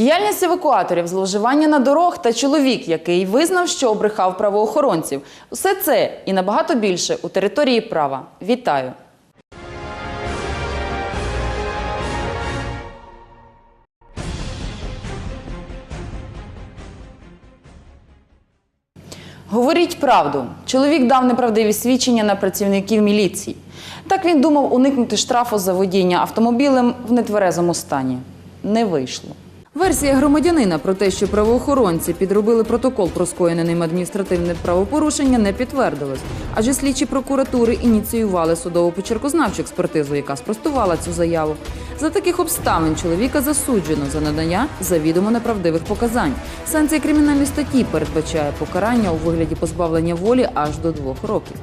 Діяльність евакуаторів, зловживання на дорог та чоловік, який визнав, що обрехав правоохоронців. Усе це і набагато більше у території права. Вітаю! Говоріть правду. Чоловік дав неправдиві свідчення на працівників міліції. Так він думав уникнути штрафу за водіння автомобілем в нетверезому стані. Не вийшло. Версія громадянина про те, що правоохоронці підробили протокол про скоєне ним адміністративне правопорушення, не підтвердилась. Адже слідчі прокуратури ініціювали судово почеркознавчу експертизу, яка спростувала цю заяву. За таких обставин чоловіка засуджено за надання завідомо неправдивих показань. Санкція кримінальної статті передбачає покарання у вигляді позбавлення волі аж до двох років.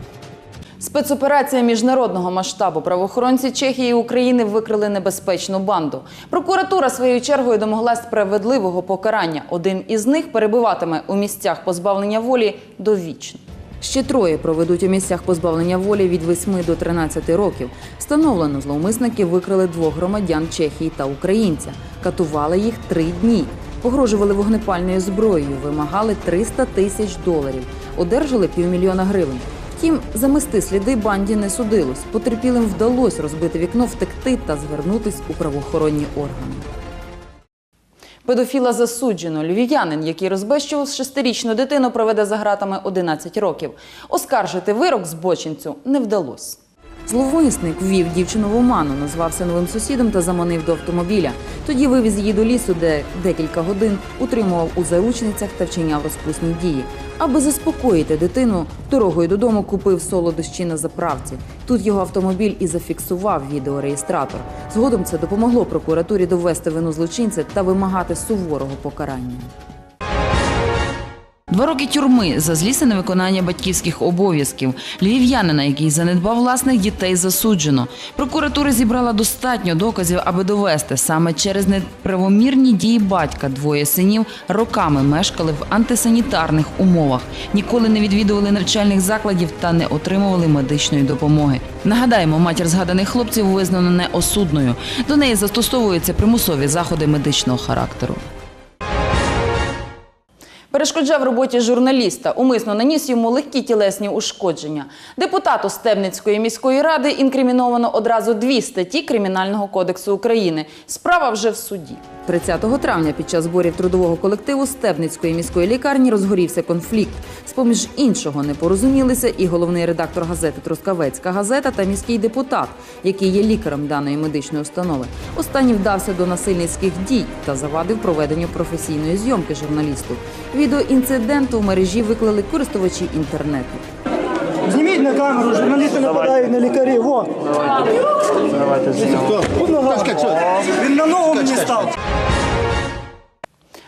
Спецоперація міжнародного масштабу правоохоронці Чехії і України викрили небезпечну банду. Прокуратура своєю чергою домоглась справедливого покарання. Один із них перебуватиме у місцях позбавлення волі довічно. Ще троє проведуть у місцях позбавлення волі від 8 до 13 років. Встановлено, зловмисники викрили двох громадян Чехії та українця. Катували їх три дні. Погрожували вогнепальною зброєю, вимагали 300 тисяч доларів, одержали півмільйона гривень. Втім, замести сліди банді не судилось. Потерпілим вдалося розбити вікно, втекти та звернутись у правоохоронні органи. Педофіла засуджено. Львів'янин, який розбещував шестирічну дитину, проведе за гратами 11 років. Оскаржити вирок збочинцю не вдалося. Зловмисник ввів дівчину в оману, назвався новим сусідом та заманив до автомобіля. Тоді вивіз її до лісу, де декілька годин утримував у заручницях та вчиняв розпусні дії. Аби заспокоїти дитину, дорогою додому купив солодощі на заправці. Тут його автомобіль і зафіксував відеореєстратор. Згодом це допомогло прокуратурі довести вину злочинця та вимагати суворого покарання. Два роки тюрми за злісне невиконання батьківських обов'язків. Львів'янина, який занедбав власних дітей, засуджено. Прокуратура зібрала достатньо доказів, аби довести саме через неправомірні дії батька двоє синів роками мешкали в антисанітарних умовах, ніколи не відвідували навчальних закладів та не отримували медичної допомоги. Нагадаємо, матір згаданих хлопців визнано неосудною. До неї застосовуються примусові заходи медичного характеру. Перешкоджав роботі журналіста, умисно наніс йому легкі тілесні ушкодження. Депутату Стебницької міської ради інкриміновано одразу дві статті Кримінального кодексу України. Справа вже в суді. 30 травня під час зборів трудового колективу Стебницької міської лікарні розгорівся конфлікт. З-поміж іншого не порозумілися і головний редактор газети Трускавецька газета та міський депутат, який є лікарем даної медичної установи. Останній вдався до насильницьких дій та завадив проведенню професійної зйомки журналісту. Відео інциденту в мережі виклали користувачі інтернету. Зніміть на камеру, журналісти нападають на лікарів. Во. Давайте знімемо. Він на ногу мені став.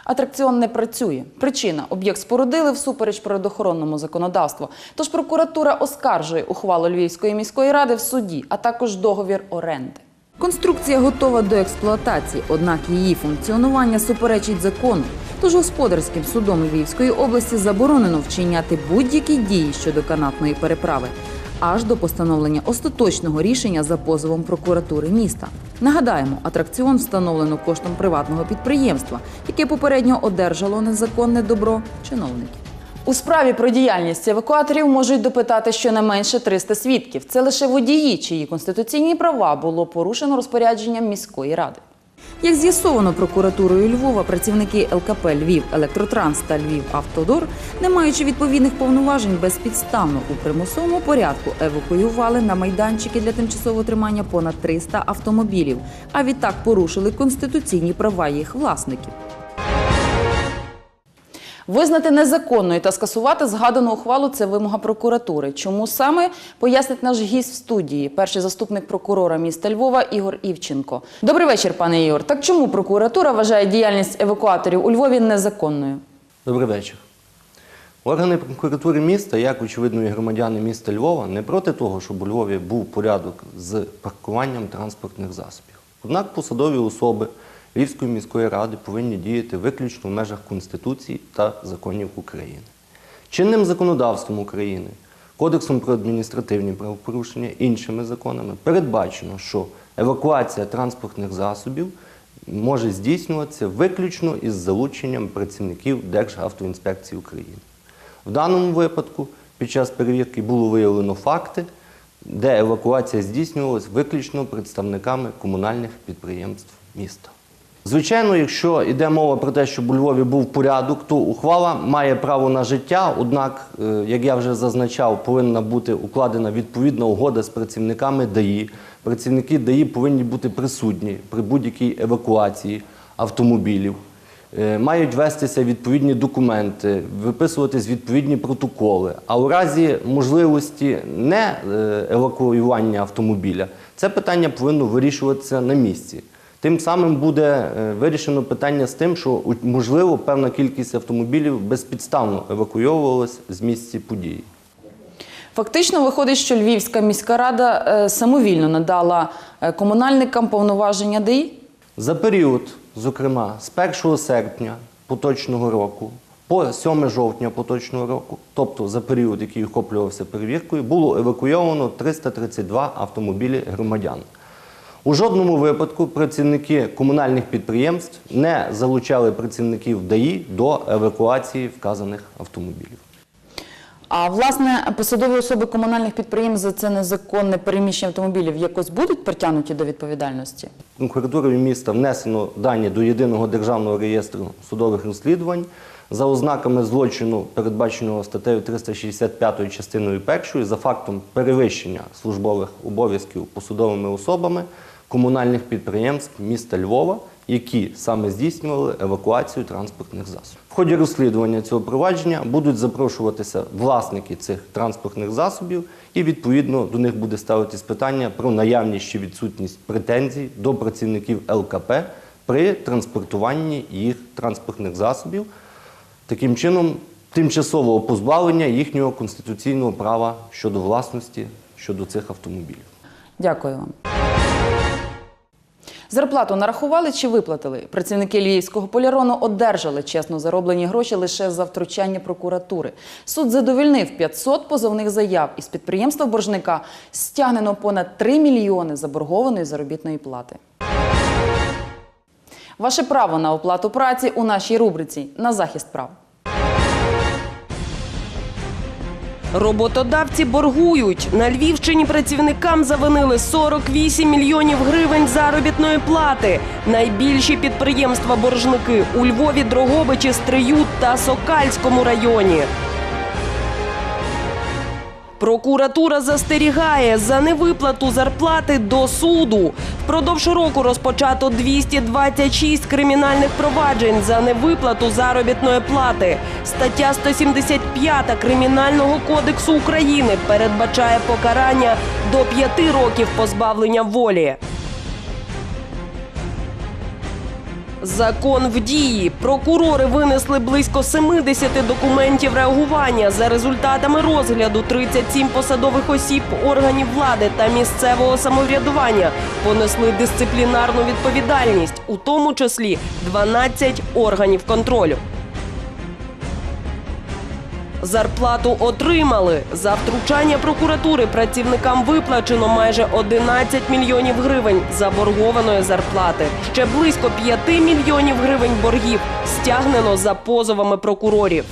Атракціон не працює. Причина об'єкт спорудили всупереч природоохоронному законодавству. Тож прокуратура оскаржує ухвалу Львівської міської ради в суді, а також договір оренди. Конструкція готова до експлуатації, однак її функціонування суперечить закону. Тож господарським судом Львівської області заборонено вчиняти будь-які дії щодо канатної переправи аж до постановлення остаточного рішення за позовом прокуратури міста. Нагадаємо, атракціон встановлено коштом приватного підприємства, яке попередньо одержало незаконне добро чиновників. У справі про діяльність евакуаторів можуть допитати щонайменше 300 свідків. Це лише водії, чиї конституційні права було порушено розпорядженням міської ради. Як з'ясовано прокуратурою Львова, працівники ЛКП Львів Електротранс та Львів Автодор, не маючи відповідних повноважень, безпідставно у примусовому порядку евакуювали на майданчики для тимчасового тримання понад 300 автомобілів, а відтак порушили конституційні права їх власників. Визнати незаконною та скасувати згадану ухвалу це вимога прокуратури. Чому саме пояснить наш гість в студії, перший заступник прокурора міста Львова Ігор Івченко. Добрий вечір, пане Ігор. Так чому прокуратура вважає діяльність евакуаторів у Львові незаконною? Добрий вечір. Органи прокуратури міста, як очевидно, і громадяни міста Львова, не проти того, щоб у Львові був порядок з паркуванням транспортних засобів. Однак посадові особи Львівської міської ради повинні діяти виключно в межах Конституції та законів України. Чинним законодавством України, Кодексом про адміністративні правопорушення, іншими законами передбачено, що евакуація транспортних засобів може здійснюватися виключно із залученням працівників Державтоінспекції України. В даному випадку під час перевірки було виявлено факти, де евакуація здійснювалась виключно представниками комунальних підприємств міста. Звичайно, якщо йде мова про те, щоб у Львові був порядок, то ухвала має право на життя. Однак, е, як я вже зазначав, повинна бути укладена відповідна угода з працівниками ДАІ. Працівники ДАІ повинні бути присутні при будь-якій евакуації автомобілів. Е, Мають вестися відповідні документи, виписуватись відповідні протоколи. А у разі можливості не е, евакуювання автомобіля, це питання повинно вирішуватися на місці. Тим самим буде е, вирішено питання з тим, що можливо певна кількість автомобілів безпідставно евакуйовувалась з місця події. Фактично виходить, що Львівська міська рада е, самовільно надала е, комунальникам повноваження ДІ. За період, зокрема, з 1 серпня поточного року по 7 жовтня поточного року, тобто за період, який охоплювався перевіркою, було евакуйовано 332 автомобілі громадян. У жодному випадку працівники комунальних підприємств не залучали працівників ДАІ до евакуації вказаних автомобілів. А власне посадові особи комунальних підприємств за це незаконне переміщення автомобілів якось будуть притягнуті до відповідальності? Прокуратурою міста внесено дані до єдиного державного реєстру судових розслідувань за ознаками злочину, передбаченого статтею 365 частиною 1 за фактом перевищення службових обов'язків посудовими особами комунальних підприємств міста Львова, які саме здійснювали евакуацію транспортних засобів. В ході розслідування цього провадження будуть запрошуватися власники цих транспортних засобів, і відповідно до них буде ставитись питання про наявність чи відсутність претензій до працівників ЛКП при транспортуванні їх транспортних засобів. Таким чином, тимчасового позбавлення їхнього конституційного права щодо власності щодо цих автомобілів. Дякую вам. Зарплату нарахували чи виплатили? Працівники Львівського полярону одержали чесно зароблені гроші лише за втручання прокуратури. Суд задовільнив 500 позовних заяв із підприємства боржника стягнено понад 3 мільйони заборгованої заробітної плати. Ваше право на оплату праці у нашій рубриці на захист прав. Роботодавці боргують. На Львівщині працівникам завинили 48 мільйонів гривень заробітної плати. Найбільші підприємства боржники у Львові, Дрогобичі, Стрию та Сокальському районі. Прокуратура застерігає за невиплату зарплати до суду. Впродовж року розпочато 226 кримінальних проваджень за невиплату заробітної плати. Стаття 175 Кримінального кодексу України передбачає покарання до 5 років позбавлення волі. Закон в дії. Прокурори винесли близько 70 документів реагування. За результатами розгляду 37 посадових осіб органів влади та місцевого самоврядування понесли дисциплінарну відповідальність, у тому числі 12 органів контролю. Зарплату отримали. За втручання прокуратури працівникам виплачено майже 11 мільйонів гривень заборгованої зарплати. Ще близько 5 мільйонів гривень боргів стягнено за позовами прокурорів.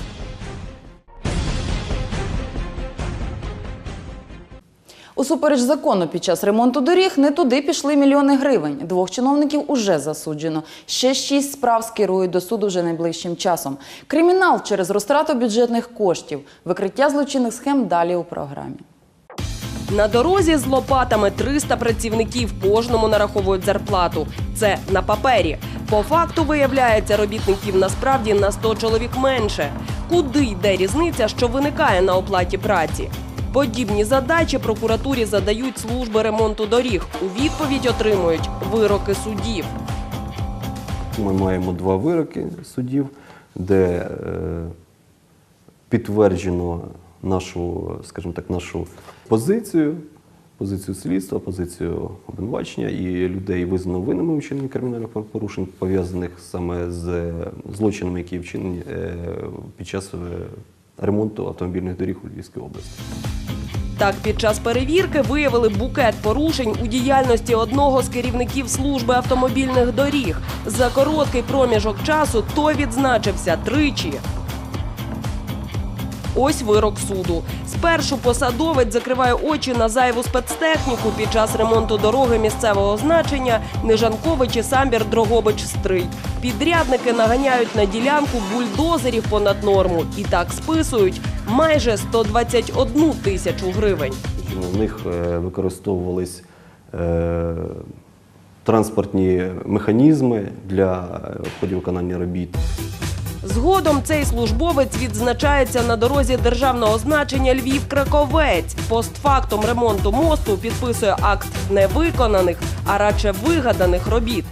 Усупереч закону під час ремонту доріг не туди пішли мільйони гривень. Двох чиновників уже засуджено. Ще шість справ скерують до суду вже найближчим часом. Кримінал через розтрату бюджетних коштів, викриття злочинних схем далі у програмі. На дорозі з лопатами 300 працівників кожному нараховують зарплату. Це на папері. По факту виявляється, робітників насправді на 100 чоловік менше. Куди йде різниця, що виникає на оплаті праці? Подібні задачі прокуратурі задають служби ремонту доріг. У відповідь отримують вироки судів. Ми маємо два вироки судів, де е, підтверджено нашу, скажімо так, нашу позицію, позицію слідства, позицію обвинувачення і людей визнано винними у кримінальних порушень, пов'язаних саме з злочинами, які вчинені е, під час е, ремонту автомобільних доріг у Львівській області. Так, під час перевірки виявили букет порушень у діяльності одного з керівників служби автомобільних доріг. За короткий проміжок часу той відзначився тричі. Ось вирок суду. Спершу посадовець закриває очі на зайву спецтехніку під час ремонту дороги місцевого значення Нежанкович і Самбір Дрогобич Стрий. Підрядники наганяють на ділянку бульдозерів понад норму і так списують майже 121 тисячу гривень. У них е, використовувались е, транспортні механізми для е, виконання робіт. Згодом цей службовець відзначається на дорозі державного значення Львів-Краковець. Постфактум ремонту мосту підписує акт невиконаних, а радше вигаданих робіт.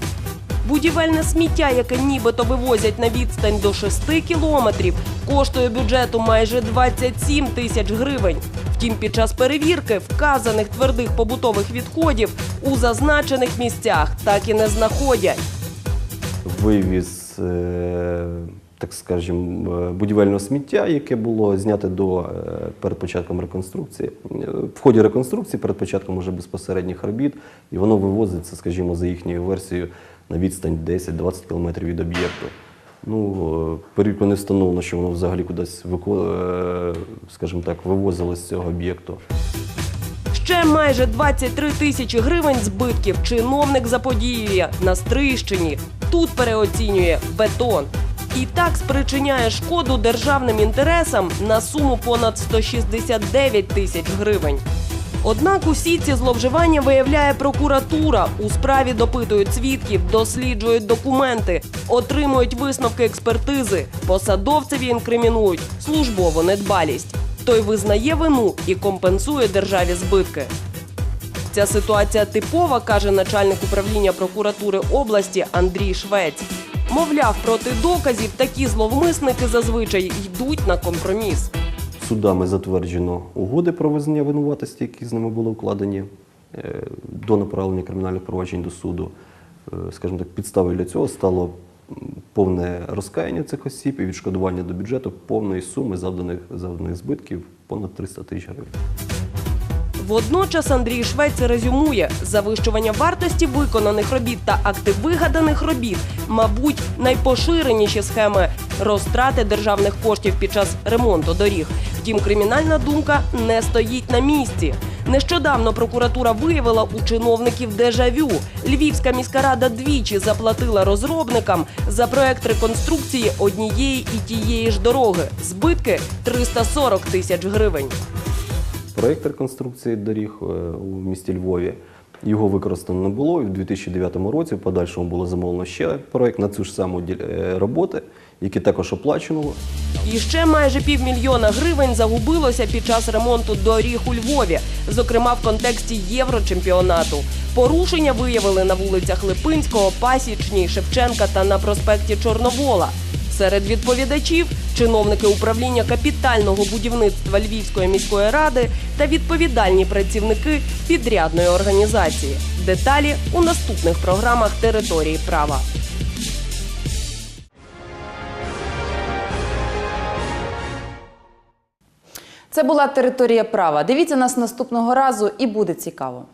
Будівельне сміття, яке нібито вивозять на відстань до 6 кілометрів, коштує бюджету майже 27 тисяч гривень. Втім, під час перевірки вказаних твердих побутових відходів у зазначених місцях так і не знаходять. Вивіз, е, так скажімо, е, будівельного сміття, яке було знято до е, перед початком реконструкції. Е, В ході реконструкції, перед початком уже безпосередніх робіт, і воно вивозиться, скажімо, за їхньою версією на відстань 10-20 км від об'єкту. Ну, перевірку не встановлено, що воно взагалі кудись скажімо так, вивозилось з цього об'єкту. Ще майже 23 тисячі гривень збитків чиновник заподіює на Стрийщині. Тут переоцінює бетон. І так спричиняє шкоду державним інтересам на суму понад 169 тисяч гривень. Однак усі ці зловживання виявляє прокуратура. У справі допитують свідків, досліджують документи, отримують висновки експертизи. Посадовцеві інкримінують службову недбалість. Той визнає вину і компенсує державі збитки. Ця ситуація типова, каже начальник управління прокуратури області Андрій Швець. Мовляв, проти доказів такі зловмисники зазвичай йдуть на компроміс. Судами затверджено угоди про визнання винуватості, які з ними були укладені е, до направлення кримінальних проваджень до суду. Е, Скажімо так, підставою для цього стало повне розкаяння цих осіб і відшкодування до бюджету повної суми завданих, завданих збитків понад 300 тисяч гривень. Водночас Андрій Швець резюмує завищування вартості виконаних робіт та акти вигаданих робіт, мабуть, найпоширеніші схеми розтрати державних коштів під час ремонту доріг. Втім, кримінальна думка не стоїть на місці. Нещодавно прокуратура виявила у чиновників дежавю. Львівська міська рада двічі заплатила розробникам за проект реконструкції однієї і тієї ж дороги. Збитки 340 тисяч гривень. Проєкт реконструкції доріг е, у місті Львові. Його використано не було. І в 2009 році в подальшому було замовлено ще проєкт на цю ж саму е, роботи, які також оплачено. І ще майже півмільйона гривень загубилося під час ремонту доріг у Львові, зокрема в контексті єврочемпіонату. Порушення виявили на вулицях Липинського, Пасічній, Шевченка та на проспекті Чорновола. Серед відповідачів чиновники управління капітального будівництва Львівської міської ради та відповідальні працівники підрядної організації. Деталі у наступних програмах території права. Це була територія права. Дивіться нас наступного разу і буде цікаво.